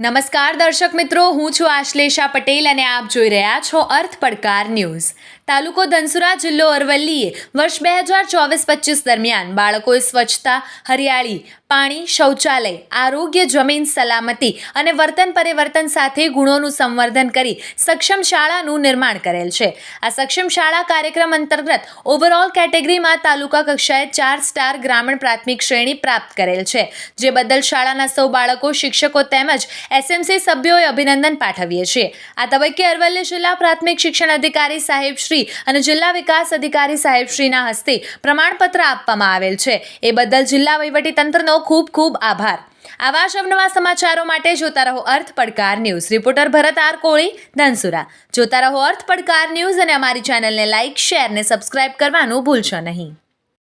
નમસ્કાર દર્શક મિત્રો, હું છું આશ્લેષા પટેલ અને આપ જોઈ રહ્યા છો અર્થ પડકાર ન્યૂઝ. તાલુકો ધનસુરા જિલ્લો અરવલ્લીએ વર્ષ બે હજાર ચોવીસ પચીસ દરમિયાન બાળકોએ સ્વચ્છતા, હરિયાળી પાણી, શૌચાલય, આરોગ્ય, જમીન સલામતી અને વર્તન પરિવર્તન સાથે ગુણોનું સંવર્ધન કરી સક્ષમ શાળાનું નિર્માણ કરેલ છે. આ સક્ષમ શાળા કાર્યક્રમ અંતર્ગત ઓવરઓલ કેટેગરીમાં તાલુકા કક્ષાએ ચાર સ્ટાર ગ્રામીણ પ્રાથમિક શ્રેણી પ્રાપ્ત કરેલ છે, જે બદલ શાળાના સૌ બાળકો, શિક્ષકો તેમજ એસએમસી સભ્યોએ અભિનંદન પાઠવીએ છીએ. આ તબક્કે અરવલ્લી જિલ્લા પ્રાથમિક શિક્ષણ અધિકારી સાહેબ શ્રી અને જિલ્લા વિકાસ અધિકારી સાહેબ શ્રીના હસ્તે પ્રમાણપત્ર આપવામાં આવેલ છે. એ બદલ જિલ્લા વહીવટી ખૂબ ખૂબ આભાર. આવા જ અવનવા સમાચારો માટે જોતા રહો અર્થ પડકાર news. Reporter Bharat R Koli, Dhansura. જોતા રહો અર્થ પડકાર ન્યૂઝ અને અમારી ચેનલને લાઇક શેર ને સબસ્ક્રાઇબ કરવાનું ભૂલશો નહીં.